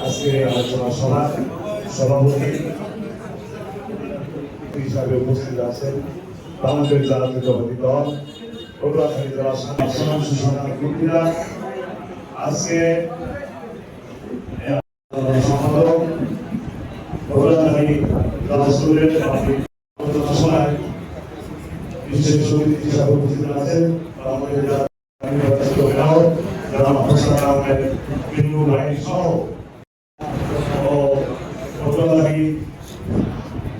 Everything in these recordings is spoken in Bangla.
আজকে আলোচনা সভা সভাপতি হিসাবে উপস্থিত আছেন বাংলাদেশ জাতীয়তাবাদী দল পটুয়াখালী জেলা সাধারণ সুসংখ্যা কর্মীরা আজকে সম্পাদক পটুয়াখালী সমিতি হিসাবে উপস্থিত আছেন বাংলাদেশ ভাই সহ ও পটুয়াখালী জেলার শহীদ রাষ্ট্রপতি জিয়াউর রহমান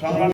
সংগ্রাম